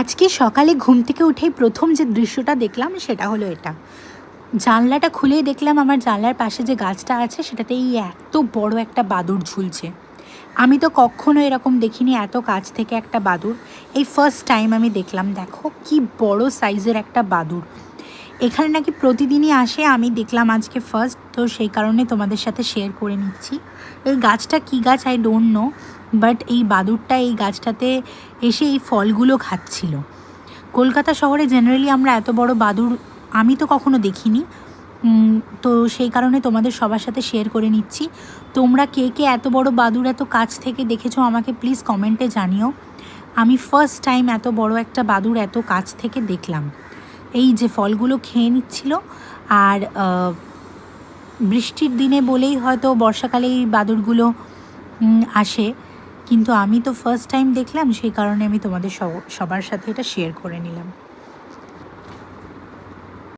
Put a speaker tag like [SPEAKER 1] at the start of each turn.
[SPEAKER 1] আজকে সকালে ঘুম থেকে উঠেই প্রথম যে দৃশ্যটা দেখলাম সেটা হলো এটা। জানলাটা খুলেই দেখলাম আমার জানলার পাশে যে গাছটা আছে সেটাতে এই এত বড় একটা বাদুর ঝুলছে। আমি তো কখনো এরকম দেখিনি এত কাছ থেকে একটা বাদুর এই ফার্স্ট টাইম আমি দেখলাম, দেখো কি বড় সাইজের একটা বাদুর এখানে নাকি প্রতিদিনই আসে, আমি দেখলাম আজকে ফার্স্ট তো সেই কারণে তোমাদের সাথে শেয়ার করে নিচ্ছি। এই গাছটা কী গাছ? আই ডোন্ট নো বাট এই বাদুরটা এই গাছটাতে এসে এই ফলগুলো খাচ্ছিল। কলকাতা শহরে জেনারেলি আমরা এত বড় বাদুর আমি তো কখনো দেখিনি। তো সেই কারণে তোমাদের সবার সাথে শেয়ার করে নিচ্ছি। তোমরা কে কে এত বড় বাদুর এত কাছ থেকে দেখেছ আমাকে প্লিজ কমেন্টে জানিও। আমি ফার্স্ট টাইম এত বড় একটা বাদুর এত কাছ থেকে দেখলাম। এই যে ফলগুলো খেয়ে নিচ্ছিল আর বৃষ্টির দিনে বলেই হয়তো বর্ষাকালে এই বাদুরগুলো আসে। কিন্তু আমি তো ফার্স্ট টাইম দেখলাম, সেই কারণে আমি তোমাদের সব- সবার সাথে এটা শেয়ার করে নিলাম।